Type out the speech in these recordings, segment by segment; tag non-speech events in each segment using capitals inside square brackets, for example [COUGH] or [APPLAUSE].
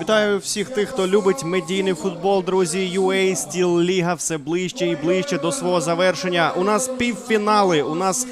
Вітаю всіх тих, хто любить медійний футбол, друзі. UA Стіл Ліга все ближче і ближче до свого завершення. У нас півфінали. У нас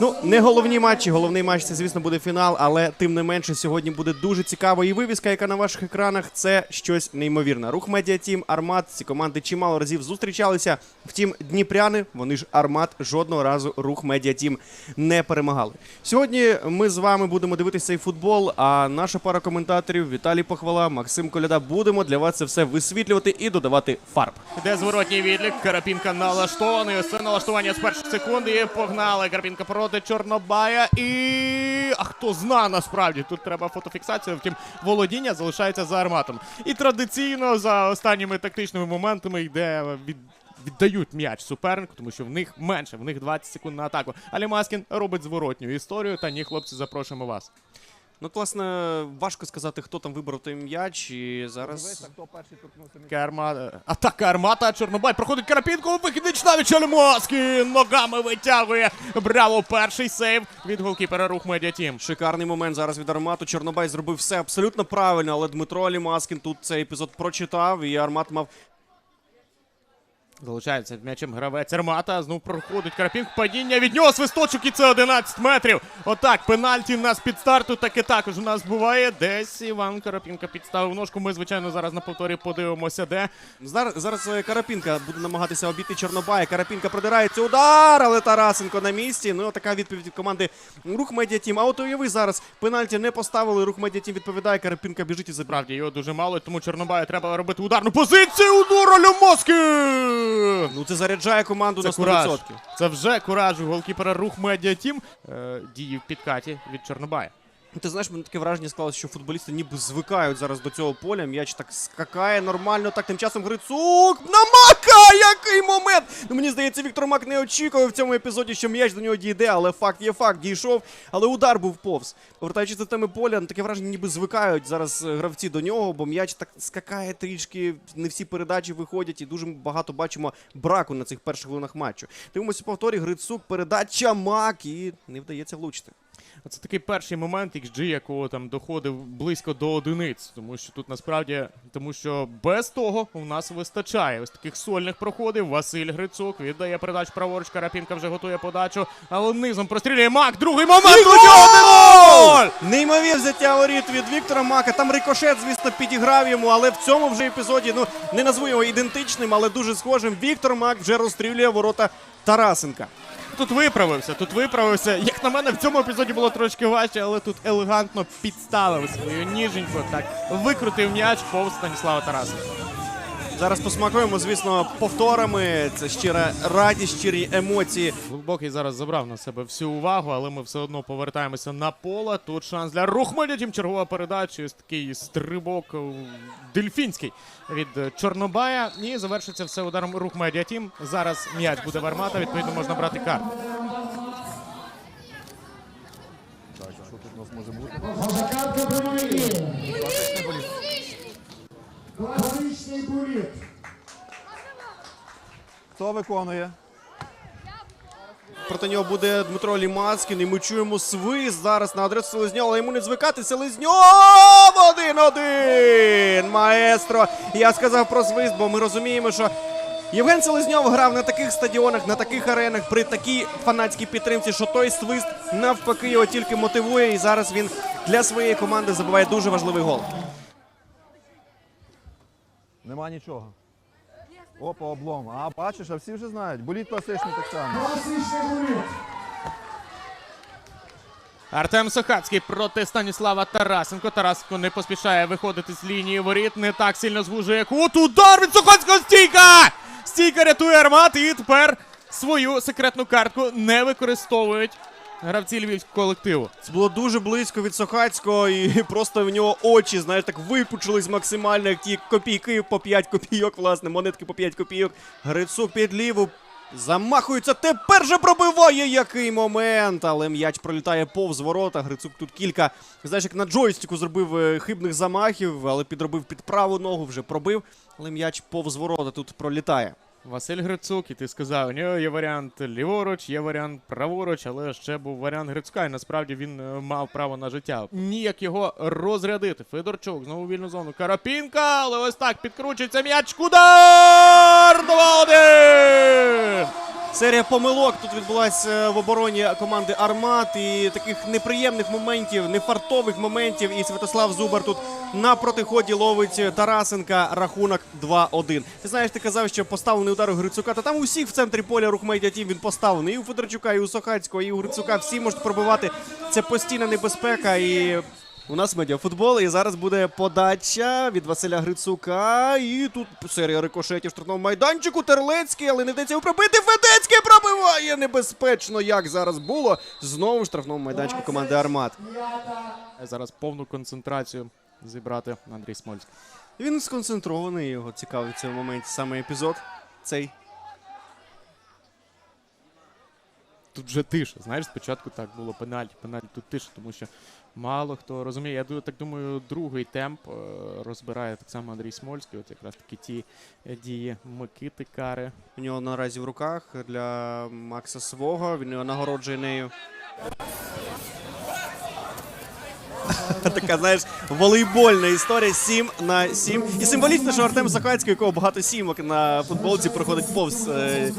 ну не головні матчі. Головний матч це, звісно, буде фінал, але тим не менше сьогодні буде дуже цікаво. І вивіска, яка на ваших екранах, це щось неймовірне. Рух Медіа Тім, Армат. Ці команди чимало разів зустрічалися. Втім, дніпряни, вони ж Армат, жодного разу рух Медіа Тім не перемагали. Сьогодні ми з вами будемо дивитися цей футбол. А наша пара коментаторів Віталій Похвала, Максим Коляда. Будемо для вас це все висвітлювати і додавати фарб. Іде зворотній відлік. Карапінка налаштований. Це налаштування з перших секунд. І погнали. Карапінка проти Чорнобая. І. А хто зна насправді? Тут треба фотофіксацію. Втім, володіння залишається за арматом. І традиційно за останніми тактичними моментами йде від. Віддають м'яч супернику, тому що в них менше, в них 20 секунд на атаку. Але Маскін робить зворотню історію. Та ні, хлопці, запрошуємо вас. Ну, власне, важко сказати, хто там вибрав той м'яч. І зараз Атака армата. Атака армата. Чорнобай проходить Карапінку. Вихідний навіть Чалімоський ногами витягує. Браво! Перший сейв від голкіпера рух Медіа Тім. шикарний момент зараз від Армату. Чорнобай зробив все абсолютно правильно, але Дмитро Лімаскін тут цей епізод прочитав, і Армат мав Залишається м'ячем гравець Армата. Знов проходить Карапінк. Падіння від нього свисточок і це 11 метрів. Отак, пенальті в нас під старту таки також у нас буває. Десь Іван Карапінка підставив ножку. Ми, звичайно, зараз на повторі подивимося, де. Зараз, зараз е, Карапінка буде намагатися обійти Чорнобая. Карапінка продирається удар, але Тарасенко на місці. Ну, така відповідь від команди Рух Медіа Тім. А от уяви зараз пенальті не поставили. Рух Медіа Тім відповідає. Карапінка біжить і. Справді його дуже мало, тому Чорнобаю треба робити ударну позицію. Удар Льомоски! Ну це заряджає команду Це на 100%. кураж. Це вже кураж у голкіпера рух медіатім. Е, дії в підкаті від Чорнобая. Ти знаєш, мене таке враження склалося, що футболісти ніби звикають зараз до цього поля. М'яч так скакає нормально. Так тим часом Грицук на Мака! Який момент! Ну мені здається, Віктор Мак не очікував в цьому епізоді, що м'яч до нього дійде, але факт є факт, дійшов. Але удар був повз. Повертаючись до теми поля, ну, таке враження, ніби звикають зараз е, гравці до нього, бо м'яч так скакає трішки, не всі передачі виходять, і дуже багато бачимо браку на цих перших хвилинах матчу. Дивимося повторі, Грицук, передача Мак, і не вдається влучити. Це такий перший момент, XG, якого там доходив близько до одиниць. Тому що тут насправді, тому що без того у нас вистачає ось таких сольних проходів. Василь Грицук віддає передачу праворуч. Карапінка вже готує подачу. Але низом прострілює Мак. Другий момент. 1-0! Взяття воріт від Віктора Мака. Там рикошет, звісно, підіграв йому, але в цьому вже епізоді, ну не назву його ідентичним, але дуже схожим. Віктор Мак вже розстрілює ворота Тарасенка. Тут виправився, тут виправився. Як на мене, в цьому епізоді було трошки важче, але тут елегантно підставив свою ніженьку, так викрутив м'яч повз Станіслава Тарасенка. Зараз посмакуємо, звісно, повторами. Це щира радість, щирі емоції. Глибокий зараз забрав на себе всю увагу, але ми все одно повертаємося на поле. Тут шанс для Рухмелітім. Чергова передача. Ось такий стрибок дельфінський від Чорнобая. І завершиться все ударом рух Медіатім. Зараз м'яч буде в армата, відповідно можна брати карту. Картка прямої. Класичний буліт. Хто виконує? Проти нього буде Дмитро Лімацький. І ми чуємо свист зараз на адресу Селезньова, але йому не звикати. Селезньов! Один-один! Маестро! Я сказав про свист, бо ми розуміємо, що Євген Селезньов грав на таких стадіонах, на таких аренах, при такій фанатській підтримці, що той свист навпаки його тільки мотивує. І зараз він для своєї команди забиває дуже важливий гол. Нема нічого. Опа, облом. А бачиш, а всі вже знають. Боліт класичний так само. Артем Сохацький проти Станіслава Тарасенко. Тарасенко не поспішає виходити з лінії воріт. Не так сильно звужує кут. Удар від Сохацького стійка! Стійка рятує армат. І тепер свою секретну картку не використовують гравці львівського колективу. Це було дуже близько від Сохацького, і [LAUGHS] просто в нього очі, знаєш, так випучились максимально, ті копійки по 5 копійок, власне, монетки по 5 копійок. Грицук під ліву. Замахується, тепер же пробиває який момент, але м'яч пролітає повз ворота. Грицук тут кілька, знаєш, як на джойстику зробив е, хибних замахів, але підробив під праву ногу, вже пробив. Але м'яч повз ворота тут пролітає. Василь Грицук, і ти сказав, у нього є варіант ліворуч, є варіант праворуч, але ще був варіант Грицька, і насправді він е, мав право на життя. Ніяк його розрядити. Федорчук, знову вільну зону. Карапінка, але ось так підкручується м'яч. Удар! 2-1! Серія помилок тут відбулася в обороні команди Армат і таких неприємних моментів, нефартових моментів. І Святослав Зубар тут на протиході ловить Тарасенка. Рахунок 2-1. Ти знаєш, ти казав, що поставлений удар у Грицюка. Та там усіх в центрі поля рух тім він поставлений. І у Федорчука, і у Сохацького, і у Грицюка. Всі можуть пробивати. Це постійна небезпека. І у нас медіафутбол. І зараз буде подача від Василя Грицука. І тут серія рикошетів в штрафному майданчику. Терлецький, але не вдається його пробити. Федецький пробиває небезпечно, як зараз було. Знову в штрафному майданчику команди Армат. Зараз повну концентрацію зібрати Андрій Смольський. Він сконцентрований, його цікавить в моменті саме епізод. Цей. Тут вже тиша. Знаєш, спочатку так було пенальті, пенальті, тут тиша, тому що мало хто розуміє. Я так думаю, другий темп е, розбирає так само Андрій Смольський. От якраз таки ті е, дії Микити Кари. У нього наразі в руках для Макса Свого. Він його нагороджує нею. [LAUGHS] Така, знаєш, волейбольна історія 7 на 7. І символічно, що Артем Сахацький, у якого багато сімок на футболці, проходить повз е,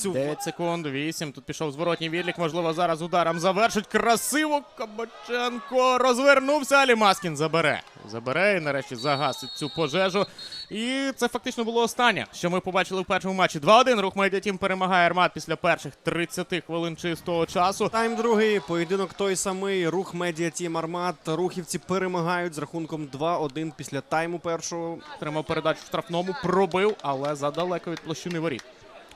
цю 9 секунд, 8. Тут пішов зворотній відлік. Можливо, зараз ударом завершить. Красиво Кабаченко розвернувся. Алі Маскін забере. Забере і нарешті загасить цю пожежу. І це фактично було останнє, що ми побачили в першому матчі. 2-1. Рух Медіатім перемагає Армат після перших 30 хвилин чистого часу. Тайм другий, поєдинок той самий. Рух медіа тім Армат. Рухівці перемагають з рахунком 2-1 після тайму першого. Отримав передачу в штрафному, пробив, але задалеко від площини воріт.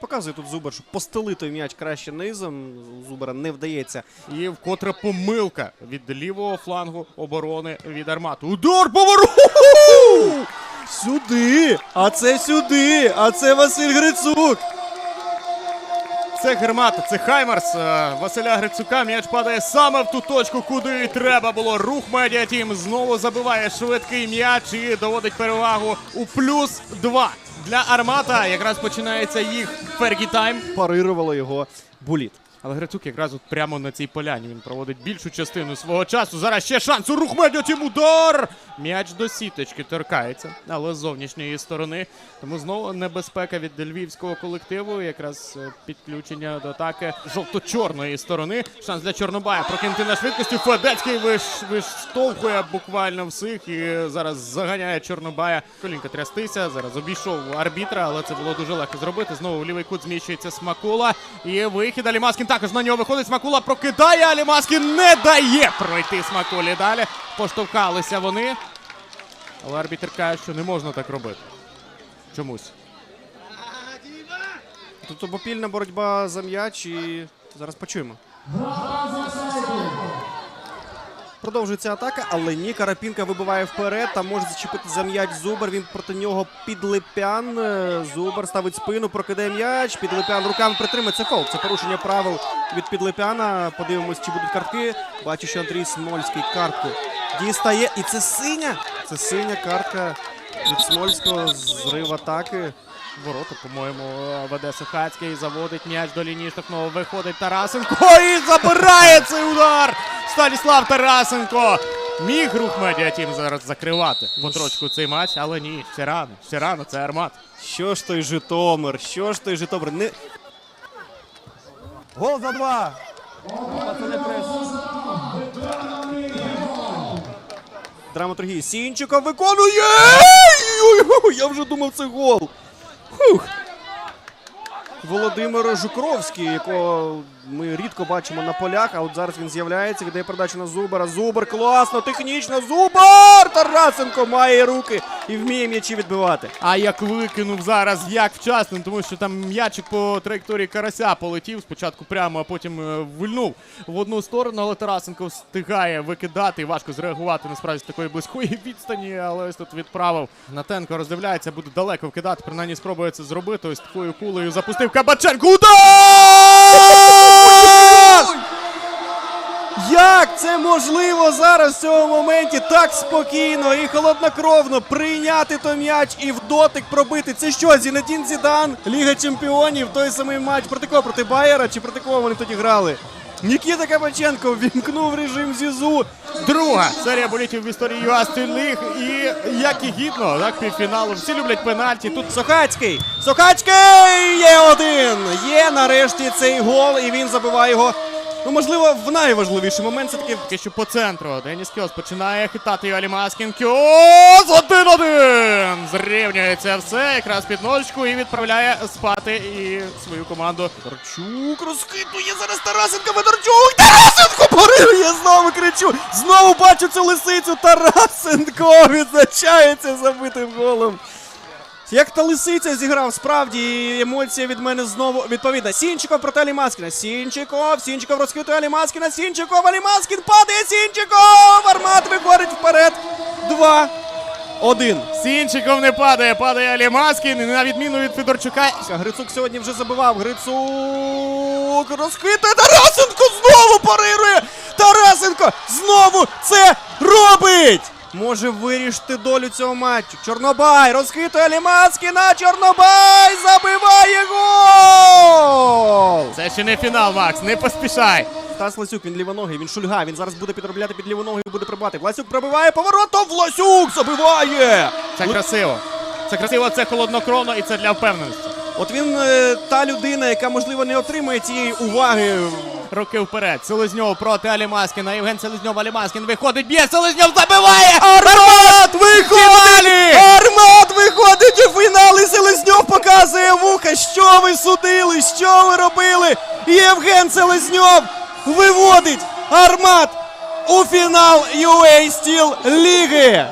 Показує тут Зубар, що постели той м'яч краще низом. У Зубара не вдається. І вкотре помилка від лівого флангу оборони від Армату. Удар поворот! Сюди! А це сюди! А це Василь Грицук! Це Гермата, це Хаймарс е, Василя Грицюка. М'яч падає саме в ту точку, куди і треба було. Рух медіатім знову забиває швидкий м'яч і доводить перевагу у плюс 2. Для Армата якраз починається їх Фергі Тайм. Парирувало його буліт. Але Грицюк якраз от прямо на цій поляні він проводить більшу частину свого часу. Зараз ще шанс у рух медіатім удар! М'яч до сіточки торкається, але з зовнішньої сторони. Тому знову небезпека від львівського колективу. Якраз е, підключення до атаки жовто-чорної сторони. Шанс для Чорнобая прокинути на швидкості. Федецький виш, виштовхує буквально всіх і зараз заганяє Чорнобая. Колінка трястися. Зараз обійшов арбітра, але це було дуже легко зробити. Знову в лівий кут зміщується Смакула. І вихід Алімаскін також на нього виходить. Смакула прокидає. Алімаскін не дає пройти Смакулі далі. Поштовхалися вони. Але арбітер каже, що не можна так робити. Чомусь. Тут обопільна боротьба за м'яч і зараз почуємо. Продовжується атака, але ні, Карапінка вибиває вперед. Там може зачепити за м'яч Зубар. Він проти нього підлипян. Е, Зубар ставить спину, прокидає м'яч. Підлипян руками притримує. Це фол. Це порушення правил від підлипяна. Подивимось, чи будуть картки. Бачу, що Андрій Смольський картку дістає. І це синя. Це синя картка від Смольського. Зрив атаки. Ворота, по-моєму, веде Сухацький, заводить м'яч до лінії штрафного. Виходить Тарасенко і забирає цей удар! Станіслав Тарасенко! Міг рух медіатім зараз закривати потрочку цей матч, але ні, ще рано, ще рано, це армат. Що ж той Житомир? Що ж той Житомир? Не... Гол за два! Пацани, прес. Драматургії. Сінчика виконує! Я вже думав, це гол. Фух. Володимир Жукровський, якого ми рідко бачимо на полях, а от зараз він з'являється, віддає передачу на Зубара. Зубар класно, технічно. Зубар! Тарасенко має руки і вміє м'ячі відбивати. А як викинув зараз, як вчасно, тому що там м'ячик по траєкторії карася полетів спочатку прямо, а потім е, вильнув в одну сторону, але Тарасенко встигає викидати. Важко зреагувати насправді з такої близької [LAUGHS] відстані, але ось тут відправив. Натенко роздивляється, буде далеко вкидати. Принаймні спробує це зробити. Ось такою кулею запустив Кабаченко. Удар! Як це можливо зараз в цьому моменті так спокійно і холоднокровно прийняти той м'яч і в дотик пробити. Це що, Зінедін Зідан, Ліга Чемпіонів, той самий матч проти кого? Проти Байера чи проти кого вони тоді грали? Нікіта Кабаченко вімкнув режим Зізу. Друга серія болітів в історії ЮАСТі Ліг. І як і гідно, так, півфіналу. Всі люблять пенальті. Тут Сохацький! Сохацький! Є один! Є нарешті цей гол, і він забиває його. Ну, можливо, в найважливіший момент це таки що по центру. Деніс Кьос починає хитати Йолі Маскін. Кьос! Один-один! Зрівнюється все якраз під ножку і відправляє спати і свою команду. Федорчук розхитує зараз Тарасенко Федорчук! Тарасенко порив! Я знову кричу! Знову бачу цю лисицю! Тарасенко відзначається забитим голом. Як та лисиця зіграв, справді і емоція від мене знову відповідна. Сінчиков проти Алімаскіна. Сінчиков, Сінчиков розхитує Алімаскіна. Сінчиков, Алімаскін падає Сінчиков! Армат виходить вперед. Два. Один. Сінчиков не падає, падає Алі Маскін. І на відміну від Федорчука. Грицук сьогодні вже забивав. Грицук розхитує. Тарасенко знову парирує! Тарасенко знову це робить! Може вирішити долю цього матчу. Чорнобай розхитує Лімацькіна. Чорнобай забиває гол! Це ще не фінал, Макс, не поспішай. Стас Ласюк, він лівоногий, він шульга, він зараз буде підробляти під лівоногий і буде прибати. Власюк пробиває поворотом, Власюк забиває! Це красиво. Це красиво, це холоднокровно і це для впевненості. От він е, та людина, яка можливо не отримує цієї уваги Роки вперед. Селезньов проти Алі Маскіна. Євген Селезньов, Алі Маскін виходить, б'є, Селезньов забиває! Армат виходить! Фіналі! Армат виходить у фінал і Селезньов показує вуха. Що ви судили? Що ви робили? Євген Селезньов виводить Армат у фінал UA Steel Ліги.